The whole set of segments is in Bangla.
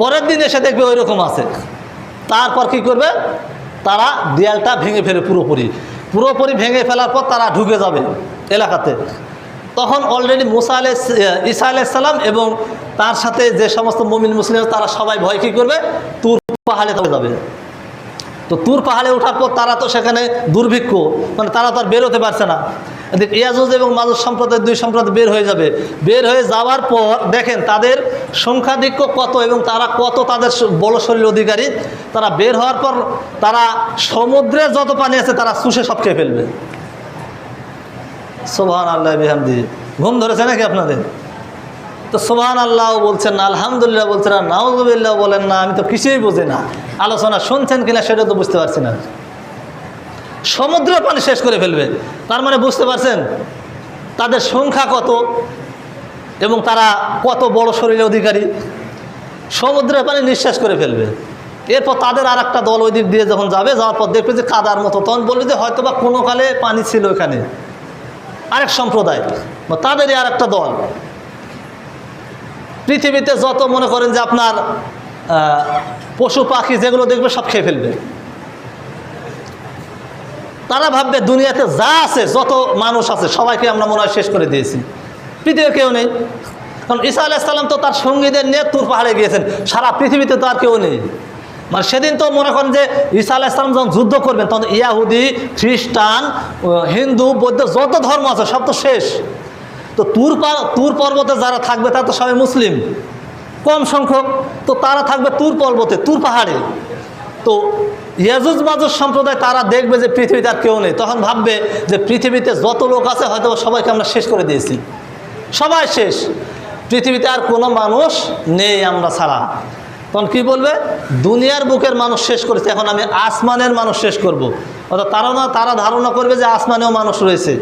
পরের দিন এসে দেখবে ওই রকম আছে। তারপর কি করবে? তারা দেয়ালটা ভেঙে ফেলে পুরোপুরি। পুরোপুরি ভেঙে ফেলার পর তারা ঢুকে যাবে এলাকাতে। তখন অলরেডি মুসা আলাই ঈসা আলাইসাল্লাম এবং তার সাথে যে সমস্ত মমিন মুসলিম তারা সবাই ভয় কী করবে? তুর পাহাড়ে তবে যাবে। তো তুর পাহাড়ে ওঠার পর তারা তো সেখানে দুর্ভিক্ষ মানে তারা তো আর বেরোতে পারছে না। ইয়াজুজ এবং মাজুজ সম্প্রদায়ের দুই সম্প্রদায় বের হয়ে যাবে। বের হয়ে যাওয়ার পর দেখেন তাদের সংখ্যাধিক্য কত এবং তারা কত তাদের বড় শরীর অধিকারী। তারা বের হওয়ার পর তারা সমুদ্রে যত পানি আছে তারা চুষে সব খেয়ে ফেলবে। সোভান আল্লাহ বিহামদি। ঘুম ধরেছে নাকি আপনাদের? তো সোহান আল্লাহ বলছেন না, আলহামদুলিল্লাহ বলছেন না, নাউজুবিল্লাহ বলেন না, আমি তো কিছুই বুঝি না। আলোচনা শুনছেন কিনা সেটা তো বুঝতে পারছি না। সমুদ্র পানি শেষ করে ফেলবে, তার মানে বুঝতে পারছেন? তাদের সংখ্যা কত এবং তারা কত বড় শরীরের অধিকারী? সমুদ্রের পানি নিঃশ্বাস করে ফেলবে। এরপর তাদের আর একটা দল ওই দিক দিয়ে যখন যাবে, যাওয়ার পর দেখবে যে কাদার মতো। তখন বলবে যে হয়তো বা কোনো কালে পানি ছিল এখানে আরেক সম্প্রদায়। তাদেরই আর একটা দল। পৃথিবীতে যত মনে করেন যে আপনার পশু পাখি যেগুলো দেখবে সব খেয়ে ফেলবে। তারা ভাববে দুনিয়াতে যা আছে, যত মানুষ আছে, সবাইকে আমরা মনে হয় শেষ করে দিয়েছি। পৃথিবীর কেউ নেই। কারণ ঈসা আলাইসাল্লাম তো তার সঙ্গীদের নিয়ে তুর পাহাড়ে গিয়েছেন। সারা পৃথিবীতে তো আর কেউ নেই। মানে সেদিন তো মনে করেন যে ঈসা আলাইসাল্লাম যখন যুদ্ধ করবেন, তখন ইয়াহুদি, খ্রিস্টান হিন্দু, বৌদ্ধ, যত ধর্ম আছে, সব তো শেষ। তো তুর তুর পর্বতে যারা থাকবে তারা তো সবাই মুসলিম। কম সংখ্যক, তো তারা থাকবে তুর পর্বতে, তুর পাহাড়ে। তো ইয়াজুজ মাজুজ সম্প্রদায় তারা দেখবে যে পৃথিবীতে আর কেউ নেই। তখন ভাববে যে পৃথিবীতে যত লোক আছে, হয়তো সবাইকে আমরা শেষ করে দিয়েছি। সবাই শেষ। পৃথিবীতে আর কোনো মানুষ নেই আমরা ছাড়া। তখন কি বলবে? দুনিয়ার বুকের মানুষ শেষ করেছে, এখন আমি আসমানের মানুষ শেষ করব। অর্থাৎ তারা না, তারা ধারণা করবে যে আসমানেও মানুষ রয়েছে।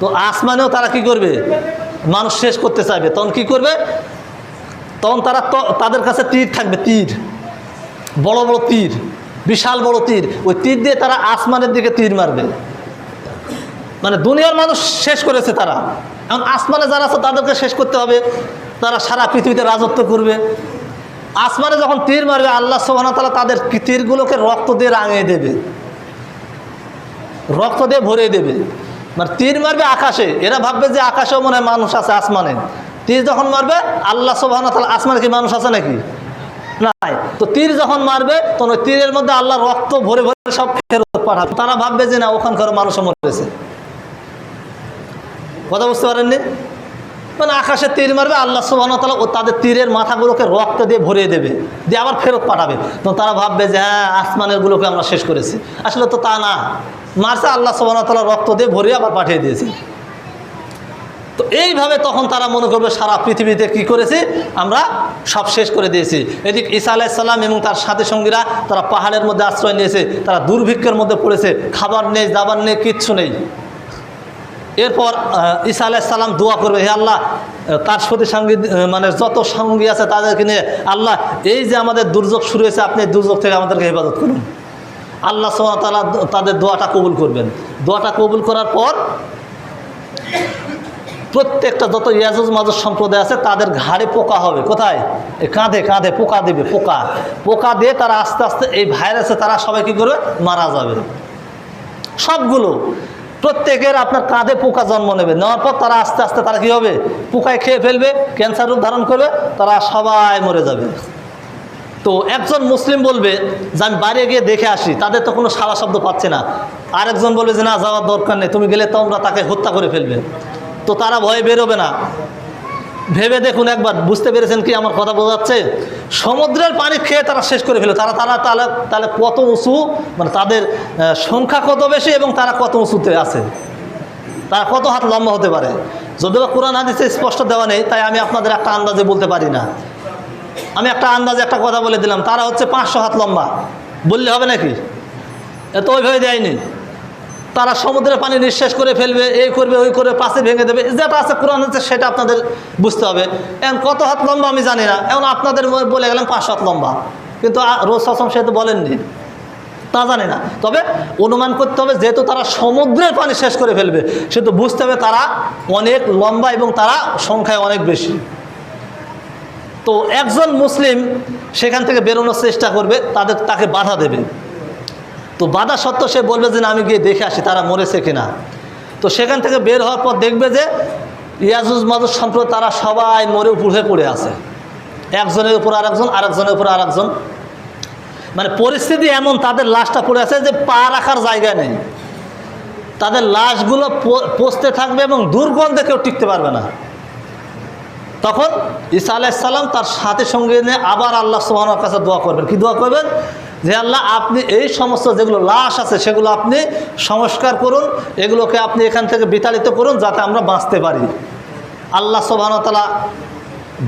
তো আসমানেও তারা কি করবে? মানুষ শেষ করতে চাইবে। তখন কি করবে? তখন তারা তাদের কাছে তীর থাকবে, তীর। বড় বড় তীর। বিশাল, বড় তীর। ওই তীর দিয়ে তারা আসমানের দিকে তীর মারবে। মানে দুনিয়ার মানুষ শেষ করেছে তারা। এখন আসমানে যারা আছে, তাদেরকে শেষ করতে হবে। তারা সারা পৃথিবীতে রাজত্ব করবে। আসমানে যখন তীর মারবে, আল্লাহ সোহানা তালা তাদের তীরগুলোকে রক্ত দিয়ে রাঙিয়ে দেবে। রক্ত দিয়ে ভরে দেবে। মানে তীর মারবে আকাশে। এরা ভাববে যে আকাশেও মনে মানুষ আছে আসমানে। তীর যখন মারবে, আল্লাহ সোহানা তালা আসমানে কি মানুষ আছে নাকি? নাই। তো তীর যখন মারবে, তখন ওই তীরের মধ্যে আল্লাহ রক্ত ভরে ভরে সব ফেরত পাঠাবে। তারা ভাববে যে না ওখানকার মানুষও মরেছে কথা বুঝতে পারেননি? মানে আকাশে তীর মারবে, আল্লাহ সুবাহতালা ও তাদের তীরের মাথাগুলোকে রক্ত দিয়ে ভরিয়ে দেবে। দিয়ে আবার ফেরত পাঠাবে। তো তারা ভাববে যে হ্যাঁ আসমানের গুলোকে আমরা শেষ করেছি। আসলে তো তা না। মারছে, আল্লাহ সুবাহতালা রক্ত দিয়ে ভরে আবার পাঠিয়ে দিয়েছে। তো এইভাবে তখন তারা মনে করবে, সারা পৃথিবীতে কি করেছি? আমরা সব শেষ করে দিয়েছি। এদিক ঈসা আলাইসাল্লাম এবং তার সাথে সঙ্গীরা তারা পাহাড়ের মধ্যে আশ্রয় নিয়েছে, তারা দুর্ভিক্ষের মধ্যে পড়েছে, খাবার নেই, দাবার নেই, কিচ্ছু নেই। এরপর ঈসা আলাইসাল্লাম দোয়া করবে, হে আল্লাহ তার সাথে সঙ্গী মানে যত সঙ্গী আছে তাদেরকে নিয়ে, আল্লাহ, এই যে আমাদের দুর্যোগ শুরু হয়েছে, আপনি দুর্যোগ থেকে আমাদেরকে হেফাজত করুন। আল্লাহ তালা তাদের দোয়াটা কবুল করবেন। দোয়াটা কবুল করার পর প্রত্যেকটা যত ইয়াজুজ মাজুজ সম্প্রদায় আছে, তাদের ঘাড়ে পোকা হবে। কোথায়? কাঁধে কাঁধে পোকা দেবে, পোকা। পোকা দিয়ে তারা আস্তে আস্তে এই ভাইরাসে তারা সবাই কী করবে? মারা যাবে। সবগুলো। প্রত্যেকের আপনার কাঁধে পোকা জন্ম নেবে। নেওয়ার পর তারা আস্তে আস্তে তারা কী হবে? পোকায় খেয়ে ফেলবে, ক্যান্সার রূপ ধারণ করবে, তারা সবাই মরে যাবে। তো একজন মুসলিম বলবে যে আমি বাইরে গিয়ে দেখে আসি, তাদের তো কোনো সারা শব্দ পাচ্ছে না। আরেকজন বলবে যে, না, যাওয়ার দরকার নেই, তুমি গেলে তোমরা তাকে হত্যা করে ফেলবে। তো তারা ভয়ে বেরোবে না। ভেবে দেখুন একবার, বুঝতে পেরেছেন কি আমার কথা বোঝাচ্ছে সমুদ্রের পানি খেয়ে তারা শেষ করে ফেলে তারা তারা, তাহলে তাহলে কত উঁচু? মানে তাদের সংখ্যা কত বেশি এবং তারা কত উঁচুতে আছে? তারা কত হাত লম্বা হতে পারে? যদিও কোরআন হাদিসে স্পষ্ট দেওয়া নেই, তাই আমি আপনাদের একটা আন্দাজে বলতে পারি না। আমি একটা আন্দাজে একটা কথা বলে দিলাম, তারা হচ্ছে পাঁচশো হাত লম্বা। বললে হবে নাকি? এত ওইভাবে দেয়নি। তারা সমুদ্রের পানি নিঃশ্বাস করে ফেলবে, এই করবে, ওই করবে, পাশে ভেঙে দেবে। যেটা আছে কোরআন হচ্ছে সেটা আপনাদের বুঝতে হবে। এখন কত হাত লম্বা আমি জানি না। এখন আপনাদের বলে গেলাম পাঁচশো হাত লম্বা। কিন্তু রোজ আসম সে তো বলেননি। তা জানি না। তবে অনুমান করতে হবে, যেহেতু তারা সমুদ্রের পানি শেষ করে ফেলবে, সেহেতু বুঝতে হবে তারা অনেক লম্বা এবং তারা সংখ্যায় অনেক বেশি। তো একজন মুসলিম সেখান থেকে বেরোনোর চেষ্টা করবে, তাদের, তাকে বাধা দেবে। তো বাধা সত্ত্বেও সে বলবে যে, না, আমি গিয়ে দেখে আসি, তারা মরেছে কিনা? তো সেখান থেকে বের হওয়ার পর দেখবে যে, ইয়াজুজ, মাজুজ সম্প্রদায় তারা সবাই মরে উপরে পড়ে আছে। একজনের উপর আরেকজন, আরেকজনের উপর আরেকজন। মানে পরিস্থিতি এমন, তাদের লাশটা পড়ে আছে যে পা রাখার জায়গা নেই। তাদের লাশগুলো পচতে থাকবে এবং দুর্গন্ধে কেউ টিকতে পারবে না। তখন ঈসা আলাইসাল্লাম তার সাথে সঙ্গে নিয়ে আবার আল্লাহ সুবাহর কাছে দোয়া করবেন। কি দোয়া করবেন? যে আল্লাহ আপনি এই সমস্ত যেগুলো লাশ আছে সেগুলো আপনি সংস্কার করুন, এগুলোকে আপনি এখান থেকে বিতাড়িত করুন যাতে আমরা বাঁচতে পারি। আল্লাহ সুবাহতালা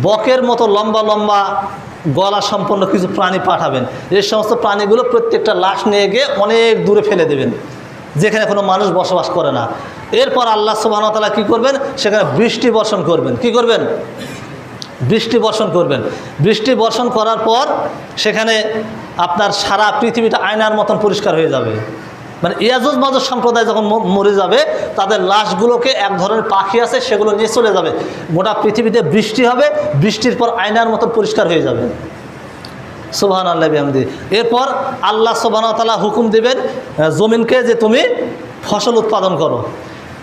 বকের মতো লম্বা লম্বা গলা সম্পন্ন কিছু প্রাণী পাঠাবেন। এই সমস্ত প্রাণীগুলো প্রত্যেকটা লাশ নিয়ে গিয়ে অনেক দূরে ফেলে দেবেন। যেখানে কোনো মানুষ বসবাস করে না। এরপর আল্লাহ সুবাহতালা কী করবেন? সেখানে বৃষ্টি বর্ষণ করবেন। কি করবেন? বৃষ্টি বর্ষণ করবেন। বৃষ্টি বর্ষণ করার পর সেখানে আপনার সারা পৃথিবীটা আয়নার মতন পরিষ্কার হয়ে যাবে। মানে ইয়াজুজ মাজুজ সম্প্রদায় যখন মরে যাবে, তাদের লাশগুলোকে এক ধরনের পাখি আছে, সেগুলো নিয়ে চলে যাবে। গোটা পৃথিবীতে বৃষ্টি হবে, বৃষ্টির পর আয়নার মতন পরিষ্কার হয়ে যাবে। সুবাহান আল্লাহ বিহামদি। এরপর আল্লাহ সুবাহ তালা হুকুম দেবেন জমিনকে যে তুমি ফসল উৎপাদন করো।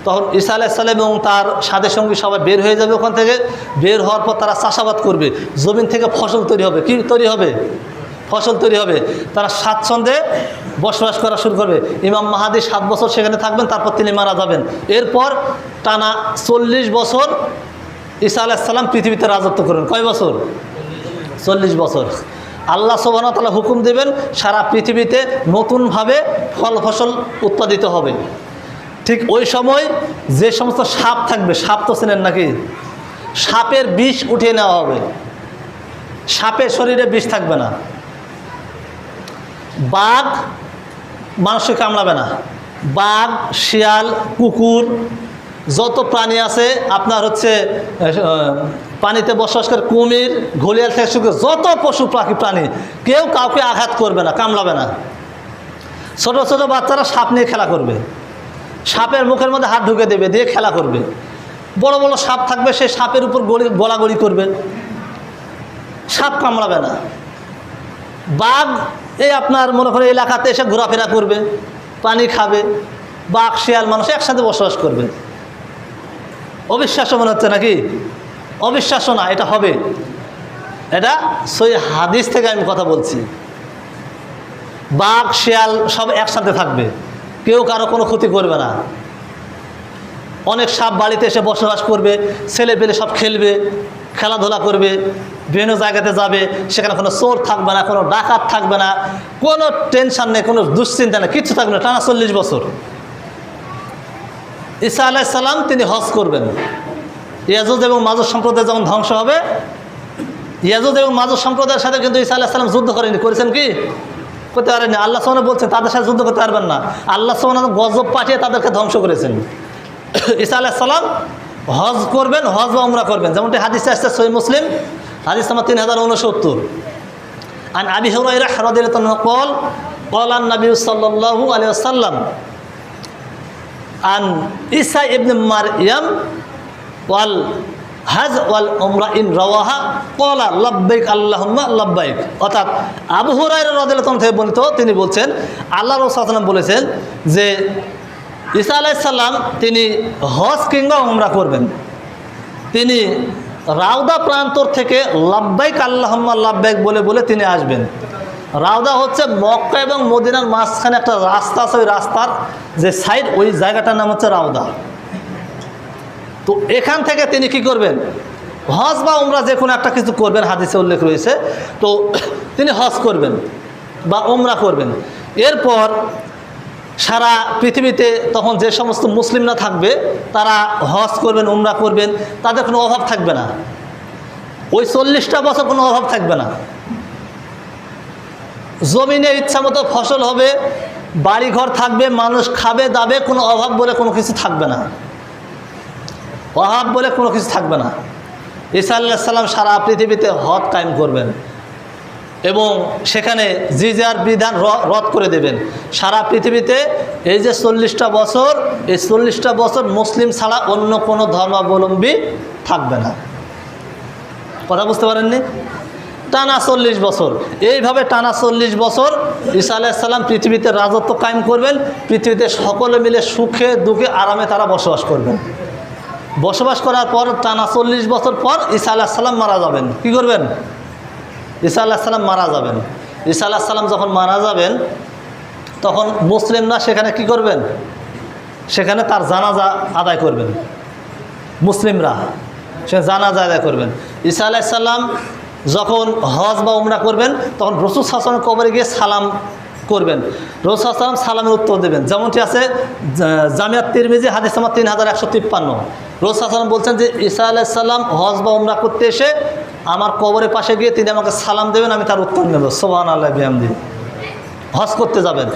তখন ঈসা আলাইসাল্লাম এবং তার সাথে সঙ্গী সবাই বের হয়ে যাবে ওখান থেকে। বের হওয়ার পর তারা চাষাবাদ করবে। জমিন থেকে ফসল তৈরি হবে। কি তৈরি হবে? ফসল তৈরি হবে। তারা স্বাচ্ছন্দ্যে বসবাস করা শুরু করবে। ইমাম মাহাদি সাত বছর সেখানে থাকবেন, তারপর তিনি মারা যাবেন। এরপর টানা চল্লিশ বছর ঈসা আলাইসাল্লাম পৃথিবীতে রাজত্ব করবেন কয় বছর? চল্লিশ বছর। আল্লাহ সোবানা তালা হুকুম দেবেন, সারা পৃথিবীতে নতুনভাবে ফল ফসল উৎপাদিত হবে। ঠিক ওই সময় যে সমস্ত সাপ থাকবে, সাপ তো চেনেন নাকি? সাপের বিষ উঠিয়ে নেওয়া হবে। সাপের শরীরে বিষ থাকবে না। বাঘ মানুষকে কামড়াবে না। বাঘ, শিয়াল, কুকুর যত প্রাণী আছে, আপনার হচ্ছে পানিতে বসবাস করে কুমির ঘলিয়াল থেকে যত পশু পাখি, প্রাণী, কেউ কাউকে আঘাত করবে না, কামড়াবে না। ছোট ছোট বাচ্চারা সাপ নিয়ে খেলা করবে। সাপের মুখের মধ্যে হাত ঢুকে দেবে, দিয়ে খেলা করবে। বড় বড় সাপ থাকবে সেই সাপের উপর গলি গলাগলি করবে। সাপ কামড়াবে না। বাঘ, এই আপনার মনে করে এলাকাতে এসে ঘোরাফেরা করবে, পানি খাবে, বাঘ, শিয়াল, মানুষ একসাথে বসবাস করবে। অবিশ্বাস্য মনে হচ্ছে নাকি? অবিশ্বাস্য না, এটা হবে। এটা সই হাদিস থেকে আমি কথা বলছি। বাঘ, শিয়াল সব একসাথে থাকবে। কেউ কারও কোনো ক্ষতি করবে না। অনেক সাপ বাড়িতে এসে বসবাস করবে, ছেলে পেলে সব খেলবে, খেলাধুলা করবে, বিভিন্ন জায়গাতে যাবে, সেখানে কোনো চোর থাকবে না, কোনো ডাকাত থাকবে না, কোনো টেনশন নেই, কোনো দুশ্চিন্তা নেই, কিচ্ছু থাকবে না, টানা চল্লিশ বছর। ঈসা আলাইসাল্লাম তিনি হজ করবেন। ইয়াজুদ এবং মাজুদ সম্প্রদায় যেমন ধ্বংস হবে, ইয়াজুদ এবং মাজুদ সম্প্রদায়ের সাথে কিন্তু ঈসা আলাইসাল্লাম যুদ্ধ করেনি করেছেন কি? করতে পারেনি আল্লাহ সোহান বলছেন তাদের সাথে যুদ্ধ করতে পারবেন না। আল্লাহ সোহান গজব পাঠিয়ে তাদেরকে ধ্বংস করেছেন। ঈসা আলাইসাল্লাম হজ করবেন, হজ বা উমরা করবেন। যেমনটি হাদিস আসছে সৈ মুসলিম, হাদিস আমার তিন হাজার উনসত্তর। আর আবি হরাইরা হরদিল কল কলান নবী সাল্লু আলিয়া সাল্লাম আন ইসা ইবনে মারইয়াম ওয়াল হাজ ওয়াল উমরা ইন রওয়াহা কলা লব্বাইক আল্লাহুম্মা লব্বাইক। অর্থাৎ আবু হুরায়রা রাদিয়াল্লাহু থেকে বলতো তিনি বলছেন, আল্লাহ রাসূল বলেছেন যে ঈসা আলাইহিস সালাম তিনি হজ কিংবা উমরা করবেন। তিনি রাউদা প্রান্তর থেকে লাব্বাইক আল্লাহুম্মা লাব্বাইক বলে বলে তিনি আসবেন। রাউদা হচ্ছে মক্কা এবং মদিনার মাঝখানে একটা রাস্তা আছে, ওই রাস্তার যে সাইড ওই জায়গাটার নাম হচ্ছে রাউদা। তো এখান থেকে তিনি কি করবেন? হজ বা উমরা যে কোনো একটা কিছু করবেন, হাদিসে উল্লেখ রয়েছে। তো তিনি হজ করবেন বা উমরা করবেন। এরপর সারা পৃথিবীতে তখন যে সমস্ত মুসলিমরা থাকবে, তারা হজ করবেন, উমরা করবেন, তাদের কোনো অভাব থাকবে না। ওই চল্লিশটা বছর কোনো অভাব থাকবে না। জমিনে ইচ্ছা মতো ফসল হবে, বাড়িঘর থাকবে, মানুষ খাবে, দাবে, কোনো অভাব বলে কোনো কিছু থাকবে না। অভাব বলে কোনো কিছু থাকবে না। ঈসা আল্লাহ সাল্লাম সারা পৃথিবীতে হদ কায়েম করবেন এবং সেখানে যে যার বিধান রদ করে দেবেন। সারা পৃথিবীতে এই যে চল্লিশটা বছর, এই চল্লিশটা বছর মুসলিম ছাড়া অন্য কোনো ধর্মাবলম্বী থাকবে না। কথা বুঝতে পারেননি? টানা চল্লিশ বছর। এইভাবে টানা চল্লিশ বছর ঈসা আলাইসাল্লাম পৃথিবীতে রাজত্ব কায়েম করবেন, পৃথিবীতে সকলে মিলে সুখে, দুঃখে, আরামে তারা বসবাস করবেন। বসবাস করার পর, টানা চল্লিশ বছর পর ঈসা আলাহিসাল্লাম মারা যাবেন। কি করবেন? ঈসা আলাহিসাল্লাম মারা যাবেন। ঈসা আলাহিসাল্লাম যখন মারা যাবেন, তখন মুসলিমরা সেখানে কি করবেন? সেখানে তার জানাজা আদায় করবেন। মুসলিমরা সে জানাজা আদায় করবেন। ঈসা আলাইসাল্লাম যখন হজ বা উমরা করবেন, তখন রসুল শাসনের কবরে গিয়ে সালাম করবেন। রসুল সালাম সালামের উত্তর দেবেন। যেমনটি আছে জামিয়াত তিরমিজি, হাদিস আমার তিন হাজার একশো তিপ্পান্ন। রসুল সালাম বলছেন যে, ঈসা আলাইসাল্লাম হজ বা উমরা করতে এসে আমার কবরের পাশে গিয়ে তিনি আমাকে সালাম দেবেন, আমি তার উত্তর নেব। সোহান আল্লাহ বিহামদি। হজ করতে যাবেন।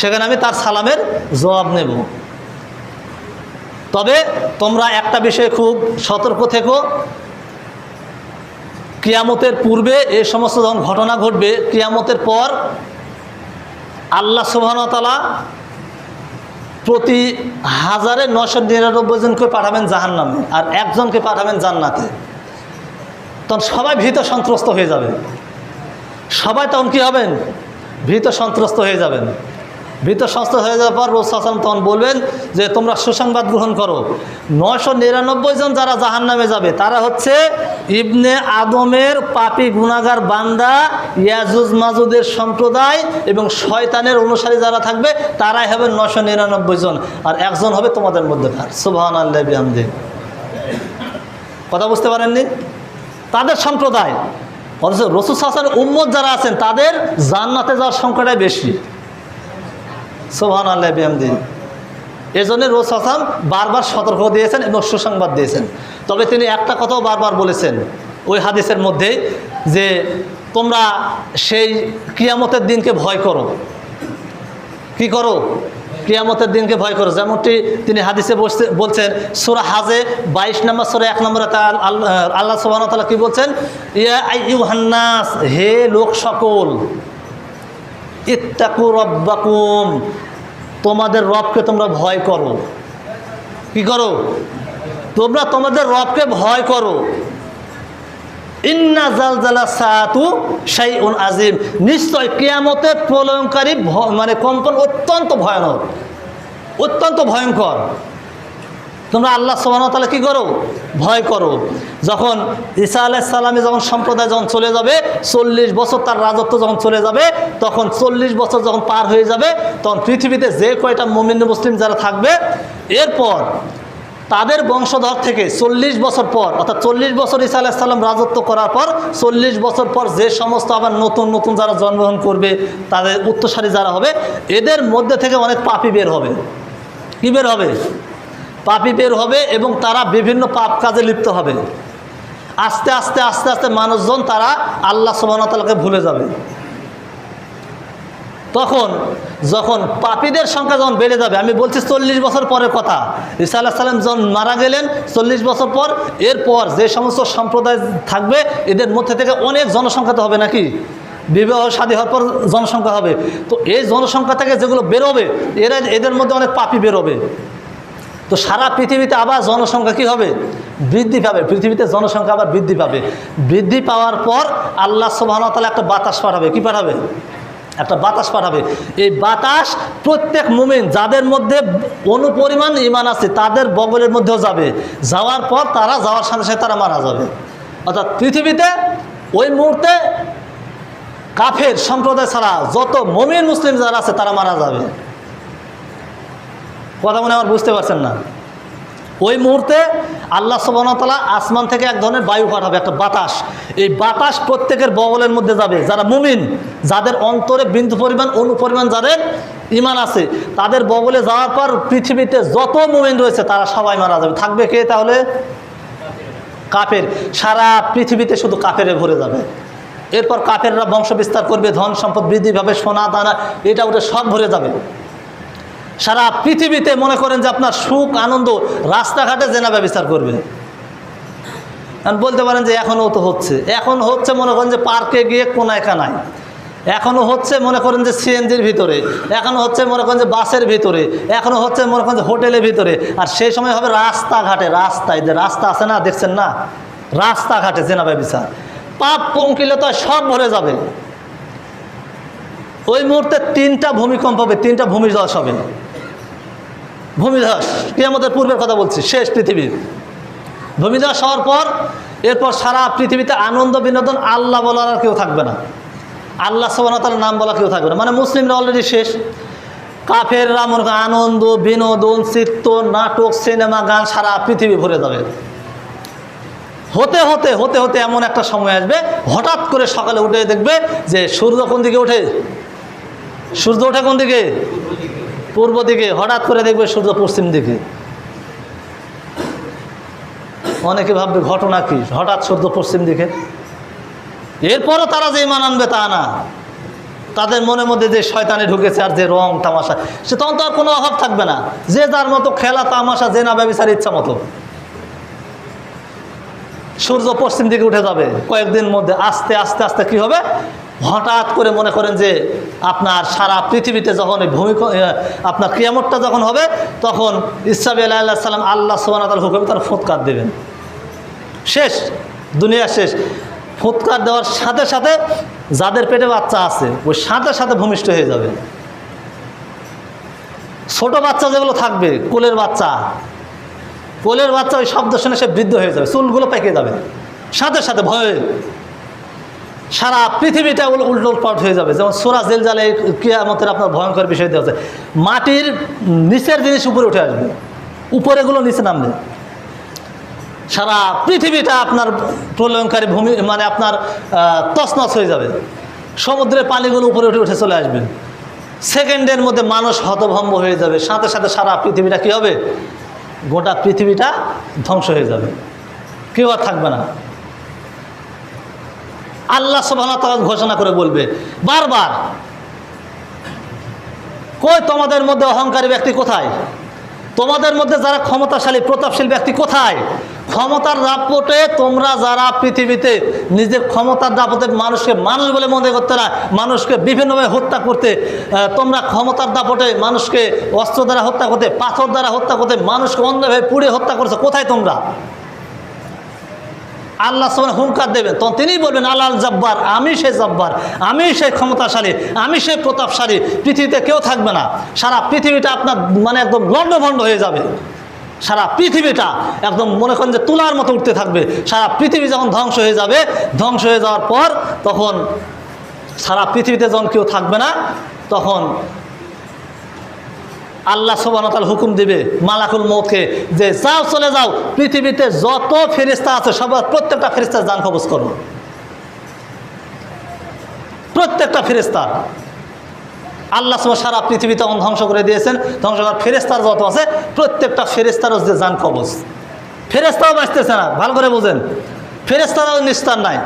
সেখানে আমি তার সালামের জবাব নেব। তবে তোমরা একটা বিষয়ে খুব সতর্ক থেকো কিয়ামতের পূর্বে এই সমস্ত যখন ঘটনা ঘটবে। কিয়ামতের পর আল্লাহ সুবাহতালা প্রতি হাজারে নশো নিরানব্বই জনকে পাঠাবেন জাহান নামে আর একজনকে পাঠাবেন জান্নাতে। তখন সবাই ভীত সন্ত্রস্ত হয়ে যাবে সবাই তখন কী হবেন? ভীত সন্ত্রস্ত হয়ে যাবেন। ভীত সন্ত্রস্ত হয়ে যাওয়ার পর রোজ হাসান তখন বলবেন যে, তোমরা সুসংবাদ গ্রহণ করো। নশো নিরানব্বই জন যারা জাহান নামে যাবে, তারা হচ্ছে ইবনে আদমের পাপি গুনাগার বান্দা, ইয়াজুজ মাজুদের সম্প্রদায় এবং শয়তানের অনুসারী যারা থাকবে, তারাই হবে নশো নিরানব্বই জন। আর একজন হবে তোমাদের মধ্যেকার সুবাহান আল্লাহ কথা বুঝতে পারেননি? তাদের সম্প্রদায়, অথচ রসুল হাসান উম্মত যারা আছেন, তাদের জান্নাতে যাওয়ার সংখ্যাটাই বেশি। সোহান আল্লাহ বিহামদিন এই জন্য রোজ হাসান বারবার সতর্ক দিয়েছেন এবং সুসংবাদ দিয়েছেন। তবে তিনি একটা কথাও বারবার বলেছেন ওই হাদিসের মধ্যে যে তোমরা সেই কিয়ামতের দিনকে ভয় করো। কি করো? কিয়ামতের দিনকে ভয় করো। যেমনটি তিনি হাদিসে বসতে বলছেন, সুরা হাজে বাইশ নম্বর, সুরা এক নম্বরে আল্লাহ সুবাহতাল্লাহ কি বলছেন? ইয়া ইউ হান্নাস হে লোক সকল ইত্তাকু রব্বাকুম। তোমাদের রবকে তোমরা ভয় করো। কি করো? তোমরা তোমাদের রবকে ভয় করো। ইন্না জালজালা সাতু সেই উন আজিম। নিশ্চয় কেয়ামতের প্রলয়নকারী মানে কম্পন অত্যন্ত ভয়ানক। অত্যন্ত ভয়ঙ্কর। তোমরা আল্লাহ সোহানতালা কী করো? ভয় করো। যখন ঈসা আলাইসাল্লামে যখন সম্প্রদায় যখন চলে যাবে, চল্লিশ বছর তার রাজত্ব যখন চলে যাবে, তখন চল্লিশ বছর যখন পার হয়ে যাবে, তখন পৃথিবীতে যে কয়টা মোমিন মুসলিম যারা থাকবে, এরপর তাদের বংশধর থেকে চল্লিশ বছর পর, অর্থাৎ চল্লিশ বছর ঈসা আলাইসাল্লাম রাজত্ব করার পর, চল্লিশ বছর পর যে সমস্ত আবার নতুন নতুন যারা জন্মগ্রহণ করবে, তাদের উত্তরসারী যারা হবে, এদের মধ্যে থেকে অনেক পাপি বের হবে। কী বের হবে? পাপি বের হবে এবং তারা বিভিন্ন পাপ কাজে লিপ্ত হবে। আস্তে আস্তে আস্তে আস্তে মানুষজন তারা আল্লাহ সুবাহতালাকে ভুলে যাবে। তখন, যখন পাপীদের সংখ্যা যখন বেড়ে যাবে, আমি বলছি চল্লিশ বছর পরের কথা। ঈসা আল্লাহ সাল্লাম যখন মারা গেলেন, চল্লিশ বছর পর, এরপর যে সমস্ত সম্প্রদায় থাকবে, এদের মধ্যে থেকে অনেক জনসংখ্যা তো হবে নাকি? বিবাহ শাদী হওয়ার পর জনসংখ্যা হবে। তো এই জনসংখ্যা থেকে যেগুলো বেরোবে এরা, এদের মধ্যে অনেক পাপি বেরোবে তো সারা পৃথিবীতে আবার জনসংখ্যা কি হবে? বৃদ্ধি পাবে। পৃথিবীতে জনসংখ্যা আবার বৃদ্ধি পাবে। বৃদ্ধি পাওয়ার পর আল্লাহ সুবাহতালা একটা বাতাস পাঠাবে। কি পাঠাবে? একটা বাতাস পাঠাবে। এই বাতাস প্রত্যেক মুমিন যাদের মধ্যে অনুপরিমাণ ইমান আছে, তাদের বগলের মধ্যেও যাবে। যাওয়ার পর তারা যাওয়ার সাথে সাথে তারা মারা যাবে। অর্থাৎ পৃথিবীতে ওই মুহূর্তে কাফের সম্প্রদায় ছাড়া যত মমিন মুসলিম যারা আছে, তারা মারা যাবে। কথা মনে আমার বুঝতে পারছেন না। ওই মুহূর্তে আল্লাহ সুবাহতালা আসমান থেকে এক ধরনের বায়ু পাঠাবে, একটা বাতাস। এই বাতাস প্রত্যেকের বগলের মধ্যে যাবে, যারা মুমিন, যাদের অন্তরে বিন্দু পরিমাণ অনুপরিমাণ যাদের ইমান আছে, তাদের বগলে যাওয়ার পর পৃথিবীতে যত মুমিন রয়েছে, তারা সবাই মারা যাবে। থাকবে কে তাহলে? কাফের। সারা পৃথিবীতে শুধু কাফেরে ভরে যাবে। এরপর কাফেররা বংশ বিস্তার করবে, ধন সম্পদ বৃদ্ধি পাবে, সোনা, দানা, এটা ওটা সব ভরে যাবে। সারা পৃথিবীতে মনে করেন যে আপনার সুখ, আনন্দ রাস্তাঘাটে জেনা ব্যবচার করবে এখন বলতে পারেন যে এখনও তো হচ্ছে। এখন হচ্ছে মনে করেন যে পার্কে গিয়ে কোনায় কানায়। এখনও হচ্ছে মনে করেন যে সিএনজির ভিতরে। এখনও হচ্ছে মনে করেন যে বাসের ভিতরে। এখনও হচ্ছে মনে করেন যে হোটেলের ভিতরে। আর সেই সময় হবে রাস্তাঘাটে, রাস্তায়। যে রাস্তা আছে না, দেখছেন না? রাস্তাঘাটে জেনাবে বিচার পাপ পঙ্কিলতা সব ভরে যাবে। ওই মুহূর্তে তিনটা ভূমিকম্প হবে, তিনটা ভূমিধস হবে। ভূমিধস আমাদের পূর্বের কথা বলছি, শেষ পৃথিবীর ভূমিধস হওয়ার পর, এরপর সারা পৃথিবীতে আনন্দ, বিনোদন, আল্লাহ বলার আর কেউ থাকবে না। আল্লাহ সবানতার নাম বলা কেউ থাকবে না। মানে মুসলিমরা অলরেডি শেষ। কাফেররা মনে আনন্দ, বিনোদন, চিত্ত, নাটক, সিনেমা, গান সারা পৃথিবী ভরে যাবে। হতে হতে হতে হতে এমন একটা সময় আসবে, হঠাৎ করে সকালে উঠে দেখবে যে সূর্য কোন দিকে ওঠে? সূর্য ওঠে কোন দিকে? পূর্ব দিকে হঠাৎ করে দেখবে সূর্য পশ্চিম দিকে। অনেকে ভাববে, ঘটনা কি? হঠাৎ সূর্য পশ্চিম দিকে? এরপরও তারা যে ইমান আনবে তা না। তাদের মনের মধ্যে যে শয়তানে ঢুকেছে আর যে রং তামাশা, সে তখন তো আর কোনো অভাব থাকবে না। যে যার মতো খেলা, তামাশা যে না ব্যবসার ইচ্ছা মতো। সূর্য পশ্চিম দিকে উঠে যাবে। কয়েকদিন মধ্যে আস্তে আস্তে আস্তে কি হবে? হঠাৎ করে মনে করেন যে আপনার সারা পৃথিবীতে যখন এই ভূমিক আপনার কিয়ামতটা যখন হবে, তখন ইসাবি আল্লাহ সাল্লাম আল্লাহ সোহানাতাল হুকুমে তার ফুৎকার দেবেন। শেষ, দুনিয়া শেষ। ফুৎকার দেওয়ার সাথে সাথে যাদের পেটে বাচ্চা আছে, ওই সাথে সাথে ভূমিষ্ঠ হয়ে যাবে। ছোট বাচ্চা যেগুলো থাকবে, কোলের বাচ্চা কোলের বাচ্চা ওই শব্দ শুনে সে বৃদ্ধ হয়ে যাবে, চুলগুলো পেকে যাবে। সাথে সাথে ভয়ে সারা পৃথিবীটা উল্টো পাল্ট হয়ে যাবে। যেমন সোরা জেল জালে কিয়ামতের আপনার ভয়ঙ্কর বিষয় দেওয়া আছে। মাটির নিচের জিনিস উপরে উঠে আসবে। উপরেগুলো নিচে নামবে। সারা পৃথিবীটা আপনার প্রলয়ঙ্কারী ভূমি মানে আপনার তছনছ হয়ে যাবে। সমুদ্রের পানিগুলো উপরে উঠে উঠে চলে আসবে। সেকেন্ডের মধ্যে মানুষ হতভম্ব হয়ে যাবে। সাথে সাথে সারা পৃথিবীটা কী হবে? গোটা পৃথিবীটা ধ্বংস হয়ে যাবে। কেউ আর থাকবে না। আল্লাহ তালা ঘোষণা করে বলবে। বারবার। কই তোমাদের মধ্যে অহংকারী ব্যক্তি কোথায়? তোমাদের মধ্যে যারা ক্ষমতাশালী, প্রতাপশীল ব্যক্তি কোথায়? ক্ষমতার দাপটে তোমরা যারা পৃথিবীতে নিজের ক্ষমতার দাপটে মানুষকে মানুষ বলে মনে করতে না, মানুষকে বিভিন্নভাবে হত্যা করতে তোমরা ক্ষমতার দাপটে মানুষকে অস্ত্র দ্বারা হত্যা করতে, পাথর দ্বারা হত্যা করতে, মানুষকে অন্ধভাবে পুড়ে হত্যা করছ, কোথায় তোমরা? আল্লাহ সবাই হুঙ্কার দেবেন। তখন তিনিই বলবেন আল্লাহ জব্বার, আমি সেই জব্বার, আমি সেই ক্ষমতাশালী, আমি সেই প্রতাপশালী, পৃথিবীতে কেউ থাকবে না। সারা পৃথিবীটা আপনার মানে একদম লণ্ডভণ্ড হয়ে যাবে। সারা পৃথিবীটা একদম মনে করেন যে তুলার মতো উঠতে থাকবে। সারা পৃথিবী যখন ধ্বংস হয়ে যাবে, ধ্বংস হয়ে যাওয়ার পর তখন সারা পৃথিবীতে যখন কেউ থাকবে না, তখন আল্লাহ সোবানতাল হুকুম দিবে মালাকুল মৌকে যে যাও, চলে যাও। পৃথিবীতে যত ফেরিস্তা আছে, সবার প্রত্যেকটা ফেরিস্তার যান কবজ করো প্রত্যেকটা ফেরিস্তা আল্লাহ সব সারা পৃথিবী তখন ধ্বংস করে দিয়েছেন। ধ্বংস করার ফেরেস্তার যত আছে, প্রত্যেকটা ফেরেস্তারও যে যান কবজ। ফেরেস্তাও বাঁচতেছে না, ভালো করে বুঝেন। ফেরেস্তারাও নিস্তার নাই।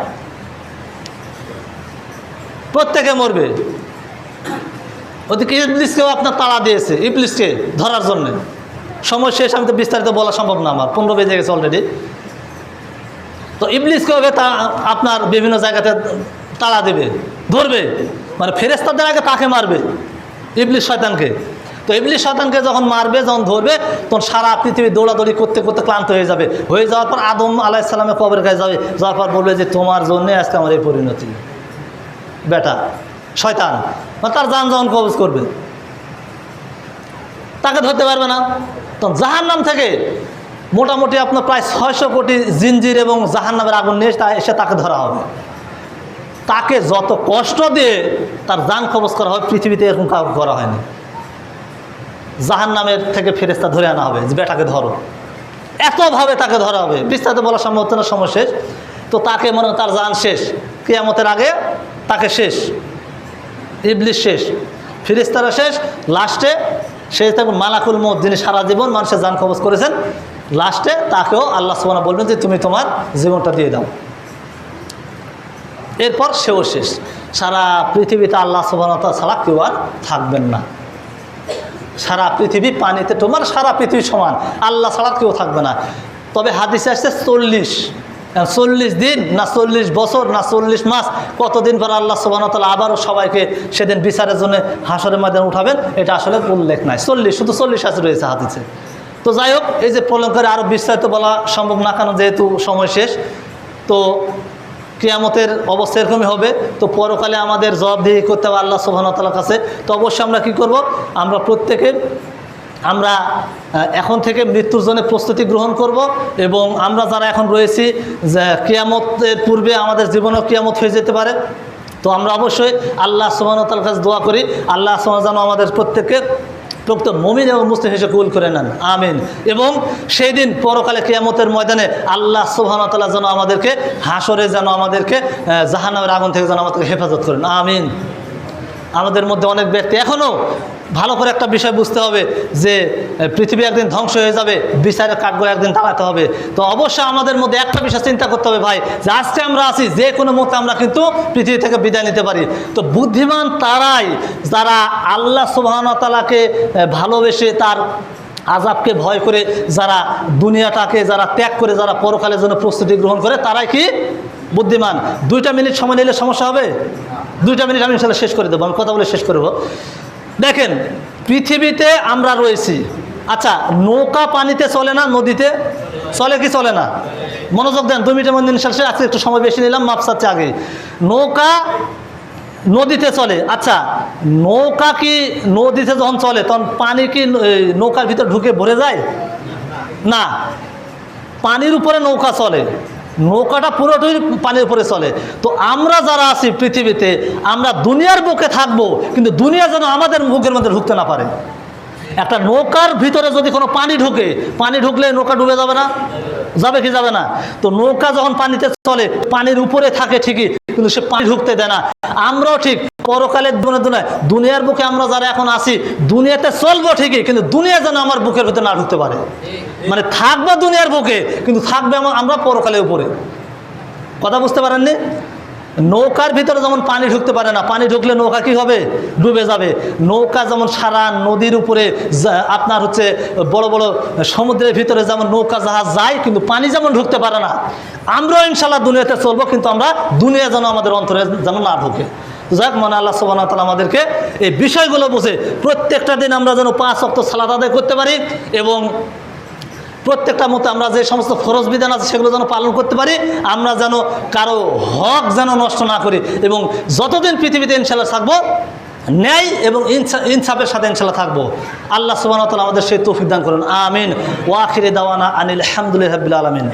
প্রত্যেকে মরবে। ওদিকে ইবলিসকেও আপনার তাড়া দিয়েছে, ইবলিসকে ধরার জন্য। সময় শেষ, আমি তো বিস্তারিত বলা সম্ভব না আমার, পনেরো বেজে গেছে অলরেডি তো ইবলিসকেও তা, আপনার বিভিন্ন জায়গাতে তাড়া দেবে, ধরবে মানে ফেরেস্তাদের আগে তাকে মারবে ইবলিশ শয়তানকে। তো ইবলিস শয়তানকে যখন মারবে, যখন ধরবে, তখন সারা পৃথিবী দৌড়াদৌড়ি করতে করতে ক্লান্ত হয়ে যাবে। হয়ে যাওয়ার পর আদম আলাইসাল্লামের কবরের কাছে যাবে, যাওয়ার পর বলবে যে, তোমার জন্যে আজকে আমার এই পরিণতি। বেটা শয়তান, বা তার যান যখন কবজ করবে। তাকে ধরতে পারবে না। তো জাহান নাম থেকে মোটামুটি আপনার প্রায় ছয়শো কোটি জিনজির এবং জাহান নামের আগুন নিয়ে এসে তাকে ধরা হবে। তাকে যত কষ্ট দিয়ে তার যান কবজ করা হয় পৃথিবীতে এরকম কাউকে করা হয়নি। জাহান নামের থেকে ফেরেস্তা ধরে আনা হবে, যে বেটাকে ধরো। এতভাবে তাকে ধরা হবে। বিস্তারিত বলা সম্ভব না সময় শেষ। তো তাকে মনে তার যান শেষ। কেয়ামতের আগে তাকে শেষ। ইবলিশ শেষ ফিরিস্তারা শেষ, লাস্টে শেষ থাকবে মালাকুল মত যিনি সারা জীবন মানুষের যান কবজ করেছেন, লাস্টে তাকেও আল্লাহ সুবানা বলবেন যে তুমি তোমার জীবনটা দিয়ে দাও। এরপর সেও শেষ। সারা পৃথিবীতে আল্লাহ সুবানতা ছাড়া কেউ আর থাকবেন না। সারা পৃথিবী পানিতে তোমার, সারা পৃথিবী সমান। আল্লাহ ছাড়া কেউ থাকবে না। তবে হাদিসে আসছে চল্লিশ। চল্লিশ দিন না চল্লিশ বছর না চল্লিশ মাস, কতদিন পর আল্লাহ সুবাহতাল আবারও সবাইকে সেদিন বিচারের জন্য হাসরের ময়দান উঠাবেন, এটা আসলে উল্লেখ নাই। চল্লিশ, শুধু চল্লিশ আছে রয়েছে হাদিসে। তো যাই হোক, এই যে প্রলঙ্কারে আরও বিস্তারিত বলা সম্ভব না কেন যেহেতু সময় শেষ, তো কিয়ামতের অবস্থা এরকমই হবে। তো পরকালে আমাদের জবাবদিহি করতে হবে আল্লাহ সুবাহতালার কাছে। তো অবশ্যই আমরা কি করব? আমরা প্রত্যেকের আমরা এখন থেকে মৃত্যুর জন্য প্রস্তুতি গ্রহণ করব এবং আমরা যারা এখন রয়েছি যে কিয়ামতের পূর্বে আমাদের জীবনেও কিয়ামত হয়ে যেতে পারে। তো আমরা অবশ্যই আল্লাহ সুবাহতাল কাছে দোয়া করি আল্লাহ সুবাহ যেন আমাদের প্রত্যেকের প্রকৃত মমিন এবং মুসলিম হিসেবে কবুল করে নেন। আমিন। এবং সেই দিন পরকালে কিয়ামতের ময়দানে আল্লাহ সুবাহতাল্লাহ যেন আমাদেরকে হাসরে যেন আমাদেরকে আহ, আগুন থেকে যেন আমাদেরকে হেফাজত করেন। আমিন। আমাদের মধ্যে অনেক ব্যক্তি এখনও ভালো করে একটা বিষয় বুঝতে হবে যে পৃথিবী একদিন ধ্বংস হয়ে যাবে বিচারের কাঠগড়ে একদিন দাঁড়াতে হবে। তো অবশ্যই আমাদের মধ্যে একটা বিষয় চিন্তা করতে হবে ভাই, যে আজকে আমরা আছি, যে কোনো মুহূর্তে আমরা কিন্তু পৃথিবী থেকে বিদায় নিতে পারি। তো বুদ্ধিমান তারাই, যারা আল্লাহ সুবাহতালাকে ভালোবেসে তার আজাবকে ভয় করে, যারা দুনিয়াটাকে যারা ত্যাগ করে, যারা পরকালের জন্য প্রস্তুতি গ্রহণ করে, তারাই কি? বুদ্ধিমান। দুইটা মিনিট সময় নিলে সমস্যা হবে? দুইটা মিনিট আমি ইনশাল্লাহ শেষ করে দেবো, আমি কথা বলে শেষ করব দেখেন, পৃথিবীতে আমরা রয়েছি। আচ্ছা নৌকা পানিতে চলে না, নদীতে? চলে কি চলে না? মনোযোগ দেন, দুই মিনিটের মধ্যে ইনশাল্লাহ আজকে একটু সময় বেশি নিলাম, মাপ চাচ্ছে আগে। নৌকা নদীতে চলে। আচ্ছা নৌকা কি নদীতে যখন চলে, তখন পানি কি নৌকার ভিতর ঢুকে ভরে যায়? না। পানির উপরে নৌকা চলে। নৌকাটা পুরোটাই পানির উপরে চলে। তো আমরা যারা আছি পৃথিবীতে, আমরা দুনিয়ার বুকে থাকব, কিন্তু দুনিয়া যেন আমাদের বুকের মধ্যে ঢুকতে না পারে। একটা নৌকার ভিতরে যদি কোনো পানি ঢুকে, পানি ঢুকলে নৌকা ডুবে যাবে না? যাবে কি যাবে না? তো নৌকা যখন পানিতে চলে, পানির উপরে থাকে ঠিকই, কিন্তু সে পানি ঢুকতে দেয় না। আমরাও ঠিক পরকালের জীবনের দুনিয়ায়, দুনিয়ার বুকে আমরা যারা এখন আছি, দুনিয়াতে চলবো ঠিকই, কিন্তু দুনিয়া যেন আমার বুকের ভিতরে না ঢুকতে পারে। মানে থাকব দুনিয়ার বুকে, কিন্তু থাকবে আমা- আমরা পরকালে উপরে। কথা বুঝতে পারেননি? নৌকার ভিতরে যেমন পানি ঢুকতে পারে না, পানি ঢুকলে নৌকা কি হবে? ডুবে যাবে। নৌকা যেমন সারা নদীর উপরে আপনার হচ্ছে বড় বড় সমুদ্রের ভিতরে যেমন নৌকা জাহাজ যায়, কিন্তু পানি যেমন ঢুকতে পারে না, আমরাও ইনশাল্লাহ দুনিয়াতে চলবো, কিন্তু আমরা দুনিয়া যেন আমাদের অন্তরে যেন না ঢুকে। যাক মানে আল্লাহ সোবানা তালা আমাদেরকে এই বিষয়গুলো বুঝে প্রত্যেকটা দিন আমরা যেন পাঁচ অক্ত সালাদ আদায় করতে পারি এবং প্রত্যেকটা মতো আমরা যে সমস্ত ফরজ বিধান আছে সেগুলো যেন পালন করতে পারি, আমরা যেন কারও হক যেন নষ্ট না করি এবং যতদিন পৃথিবীতে ইনশাল্লাহ থাকব, ন্যায় এবং ইনসা- ইনসাফের সাথে ইনশাল্লাহ থাকব। আল্লাহ সুবাহ আমাদের সেই তৌফিক দান করুন। আমিন। ওয়াখিরে দাওয়ানা আনিল আলহামদুলিল্লাহ আলমিন।